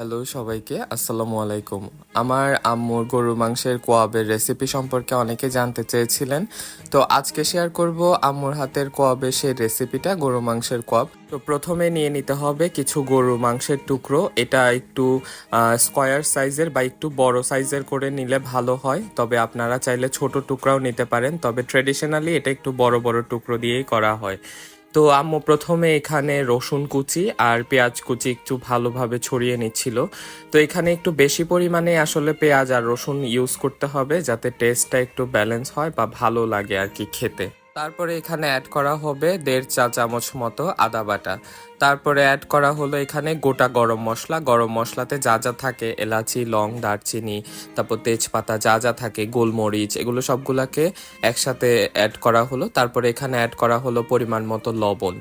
Hello সবাইকে, আসসালামু আলাইকুম। আমার আম্মুর গরু মাংসের কোয়াবের রেসিপি সম্পর্কে অনেকে জানতে চেয়েছিলেন। তো আজকে শেয়ার করব আম্মুর হাতের কোয়াবের সেই রেসিপিটা গরু মাংসের কোয়াব। তো প্রথমে নিয়ে নিতে হবে কিছু গরু মাংসের টুকরো। এটা একটু স্কোয়ার সাইজের বা একটু বড় সাইজের করে নিলে ভালো হয়। তবে আপনারা চাইলে ছোট টুকরাও নিতে পারেন। তবে ট্রেডিশনালি এটা একটু বড় বড় টুকরো দিয়েই করা হয়। তো আম্মু প্রথমে এখানে রসুন কুচি আর পেঁয়াজ কুচি একটু ভালোভাবে ছড়িয়ে নিচ্ছিল। তো এখানে একটু বেশি পরিমাণে আসলে পেঁয়াজ আর রসুন ইউজ করতে হবে যাতে টেস্টটা একটু ব্যালেন্স হয় বা ভালো লাগে আর কি খেতে। তারপরে এখানে অ্যাড করা হবে দেড় চা চামচ মতো আদা বাটা। তারপরে অ্যাড করা হলো এখানে গোটা গরম মশলা। গরম মশলাতে যা যা থাকে, এলাচি, লং, দারচিনি, তারপর তেজপাতা যা যা থাকে, গোলমরিচ, এগুলো সবগুলোকে একসাথে অ্যাড করা হলো। তারপরে এখানে অ্যাড করা হলো পরিমাণ মতো লবণ।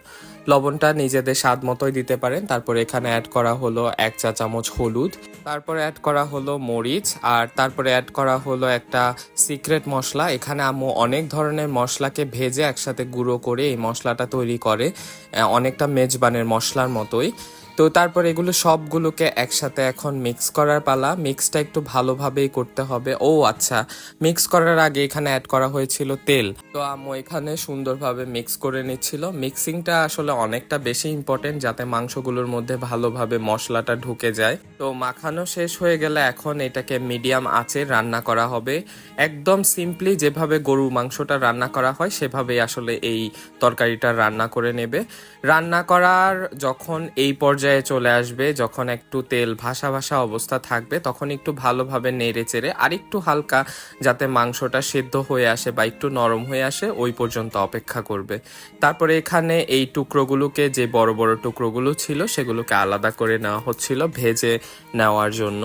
লবণটা নিজেদের স্বাদ মতোই দিতে পারেন। তারপর এখানে অ্যাড করা হলো এক চা চামচ হলুদ। তারপরে অ্যাড করা হলো মরিচ। আর তারপরে অ্যাড করা হলো একটা সিক্রেট মশলা। এখানে আম্মু অনেক ধরনের মশলাকে ভেজে একসাথে গুঁড়ো করে এই মশলাটা তৈরি করে। অনেকটা মেজবানের মশলার মতোই। তো তারপর এগুলো সবগুলোকে একসাথে এখন মিক্স করার পালা। মিক্সটা একটু ভালোভাবেই করতে হবে। ও আচ্ছা। মিক্স করার আগে এখানে অ্যাড করা হয়েছিল তেল। তো আম্মু এখানে সুন্দরভাবে মিক্স করে নিচ্ছিল। মিক্সিংটা আসলে অনেকটা বেশি ইম্পর্টেন্ট যাতে মাংসগুলোর মধ্যে ভালোভাবে মশলাটা ঢুকে যায়। তো মাখানো শেষ হয়ে গেলে এখন এটাকে মিডিয়াম আঁচে রান্না করা হবে। একদম সিম্পলি যেভাবে গরু মাংসটা রান্না করা হয়, সেভাবেই আসলে এই তরকারিটা রান্না করে নেবে। রান্না করার যখন এই পর্যায়ে চলে আসবে, যখন একটু তেল ভাসা ভাসা অবস্থা থাকবে, তখন একটু ভালোভাবে নেড়ে চেড়ে আর একটু হালকা যাতে মাংসটা সেদ্ধ হয়ে আসে বা একটু নরম হয়ে আসে, ওই পর্যন্ত অপেক্ষা করবে। তারপরে এখানে এই টুকরোগুলোকে, যে বড় বড় টুকরোগুলো ছিল, সেগুলোকে আলাদা করে নেওয়া হচ্ছিল ভেজে নেওয়ার জন্য।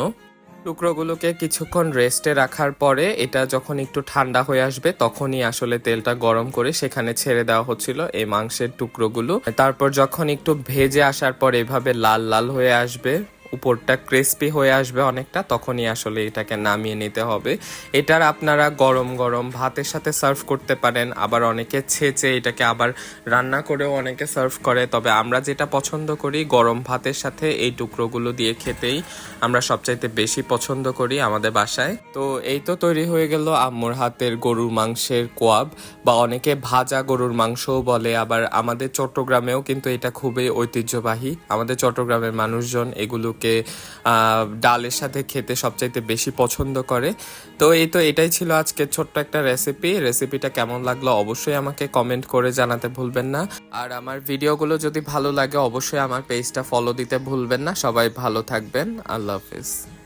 টুকরোগুলোকে কিছুক্ষণ রেস্টে রাখার পরে এটা যখন একটু ঠান্ডা হয়ে আসবে, তখনই আসলে তেলটা গরম করে সেখানে ছেড়ে দেওয়া হচ্ছিল এই মাংসের টুকরোগুলো। তারপর যখন একটু ভেজে আসার পর এভাবে লাল লাল হয়ে আসবে উপরটা ক্রিস্পি হয়ে আসবে অনেকটা, তখনই আসলে এটাকে নামিয়ে নিতে হবে। এটার আপনারা গরম গরম ভাতের সাথে সার্ভ করতে পারেন, আবার অনেকে ছেঁচে এটাকে আবার রান্না করেও অনেকে সার্ভ করে। তবে আমরা যেটা পছন্দ করি গরম ভাতের সাথে এই টুকরোগুলো দিয়ে খেতেই, আমরা সবচাইতে বেশি পছন্দ করি আমাদের বাসায়। তো এই তো তৈরি হয়ে গেল আম্মুর হাতের গরুর মাংসের কোয়াব, বা অনেকে ভাজা গরুর মাংসও বলে, আবার আমাদের চট্টগ্রামেও কিন্তু এটা খুবই ঐতিহ্যবাহী। আমাদের চট্টগ্রামের মানুষজন এগুলোকে আহ, ডালের সাথে খেতে সবচাইতে বেশি পছন্দ করে। তো এই তো এটাই ছিল আজকে ছোট্ট একটা রেসিপি রেসিপিটা কেমন লাগল অবশ্যই আমাকে কমেন্ট করে জানাতে ভুলবেন না। আর আমার ভিডিওগুলো যদি ভালো লাগে অবশ্যই আমার পেজটা ফলো দিতে ভুলবেন না। সবাই ভালো থাকবেন। আল্লাহ হাফিজ।